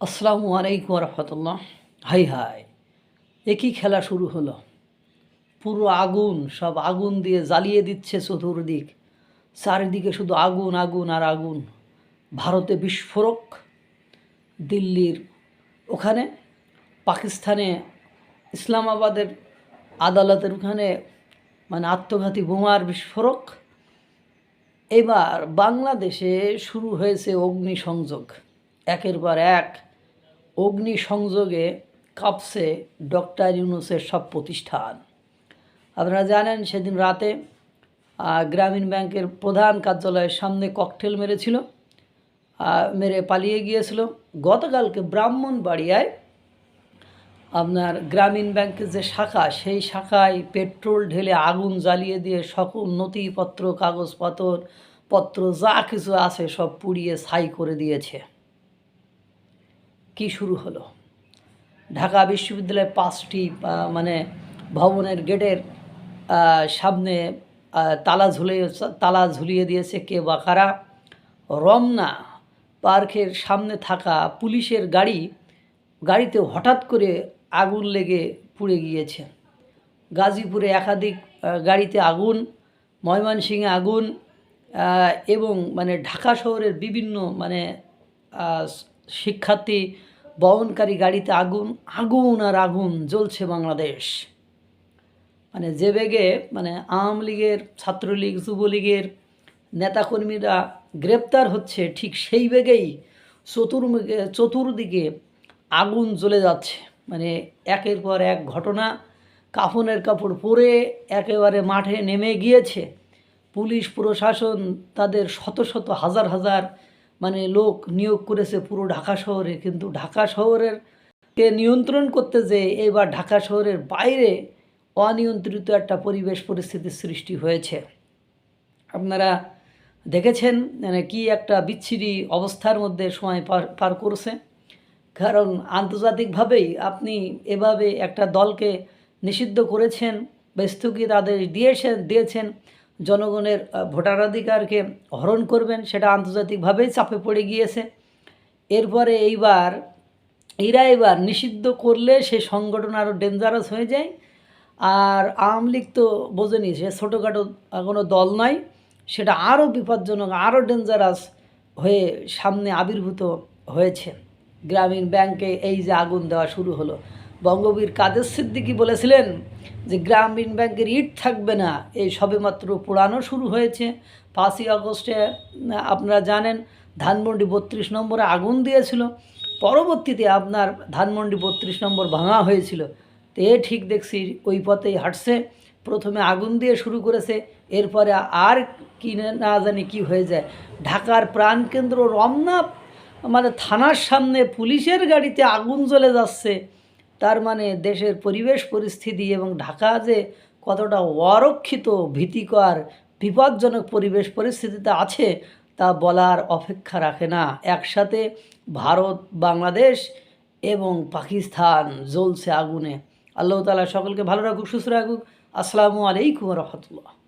আসসালামু আলাইকুম রহমতুল্লাহ high high. একই খেলা শুরু হলো। পুরো আগুন, সব আগুন দিয়ে জ্বালিয়ে দিচ্ছে চতুর্দিক। চারিদিকে শুধু আগুন আগুন আর আগুন। ভারতে বিস্ফোরক। দিল্লির ওখানে, পাকিস্তানে, ইসলামাবাদের আদালতের ওখানে মানে আত্মঘাতী বোমার বিস্ফোরক। এবার বাংলাদেশে শুরু হয়েছে অগ্নিসংযোগ। একের পর এক অগ্নিসংযোগে কাঁপছে ডক্টর ইউনুসের সব প্রতিষ্ঠান। আপনারা জানেন সেদিন রাতে গ্রামীণ ব্যাংকের প্রধান কার্যালয়ের সামনে ককটেল মেরেছিল মেরে পালিয়ে গিয়েছিল। গতকালকে ব্রাহ্মণবাড়িয়ায় আপনার গ্রামীণ ব্যাংকের যে শাখা, সেই শাখায় পেট্রোল ঢেলে আগুন জ্বালিয়ে দিয়ে সকল নথিপত্র, কাগজপত্র, পত্র যা কিছু আছে সব পুড়িয়ে ছাই করে দিয়েছে। কি শুরু হলো? ঢাকা বিশ্ববিদ্যালয়ের পাঁচটি মানে ভবনের গেটের সামনে তালা ঝুলে তালা ঝুলিয়ে দিয়েছে কে বা কারা? রমনা পার্কের সামনে থাকা পুলিশের গাড়ি, গাড়িতে হঠাৎ করে আগুন লেগে পুড়ে গিয়েছে। গাজীপুরে একাধিক গাড়িতে আগুন, ময়মনসিংহে আগুন এবং মানে ঢাকা শহরের বিভিন্ন মানে শিক্ষার্থী বহনকারী গাড়িতে আগুন আগুন আর আগুন জ্বলছে বাংলাদেশ। মানে যে বেগে মানে আওয়ামী লীগের, ছাত্রলীগ, যুবলীগের নেতাকর্মীরা গ্রেপ্তার হচ্ছে, ঠিক সেই বেগেই চতুর্মুখে, চতুর্দিকে আগুন জ্বলে যাচ্ছে। মানে একের পর এক ঘটনা, কাফনের কাপড় পরে একেবারে মাঠে নেমে গিয়েছে। পুলিশ, প্রশাসন তাদের শত শত, হাজার হাজার মানে লোক নিয়োগ করেছে পুরো ঢাকা শহরে, কিন্তু ঢাকা শহরের কে নিয়ন্ত্রণ করতে যে এবার ঢাকা শহরের বাইরে অনিয়ন্ত্রিত একটা পরিবেশ পরিস্থিতির সৃষ্টি হয়েছে। আপনারা দেখেছেন মানে কি একটা বিচ্ছিরি অবস্থার মধ্যে সময় পার পার করছে। কারণ আন্তর্জাতিকভাবেই আপনি এভাবে একটা দলকে নিষিদ্ধ করেছেন, বা স্থগিত আদেশ দিয়েছেন দিয়েছেন জনগণের আহ, ভোটাধিকারকে হরণ করবেন সেটা আন্তর্জাতিকভাবেই চাপে পড়ে গিয়েছে। এরপরে এইবার এরা এবার নিষিদ্ধ করলে সে সংগঠন আরও ডেঞ্জারাস হয়ে যায়। আর আওয়ামী লীগ তো বোঝেনি সে ছোটোখাটো কোনো দল নয় সেটা আরও বিপজ্জনক আরও ডেঞ্জারাস হয়ে সামনে আবির্ভূত হয়েছে। গ্রামীণ ব্যাংকে এই যে আগুন দেওয়া শুরু হলো। বঙ্গবীর কাদের সিদ্দিকি বলেছিলেন যে গ্রামীণ ব্যাংকের ইট থাকবে না। এই সবেমাত্র পোড়ানো শুরু হয়েছে। পাঁচই আগস্টে আপনারা জানেন, ধানমন্ডি বত্রিশ নম্বরে আগুন দিয়েছিল। পরবর্তীতে আপনার ধানমন্ডি বত্রিশ নম্বর ভাঙা হয়েছিল। তো এ ঠিক দেখছি ওই পথেই হাঁটছে। প্রথমে আগুন দিয়ে শুরু করেছে। এরপরে আর কি না জানি কি হয়ে যায়। ঢাকার প্রাণকেন্দ্র রমনা মানে থানার সামনে পুলিশের গাড়িতে আগুন জ্বলে যাচ্ছে। তার মানে দেশের পরিবেশ পরিস্থিতি এবং ঢাকা যে কতটা অরক্ষিত, ভীতিকর, বিপজ্জনক পরিবেশ পরিস্থিতিতে আছে, তা বলার অপেক্ষা রাখে না। একসাথে ভারত, বাংলাদেশ এবং পাকিস্তান জ্বলছে আগুনে। আল্লাহ তালা সকলকে ভালো রাখুক, সুস্থ রাখুক। আসসালামু আলাইকুম রহমতুল্লাহ।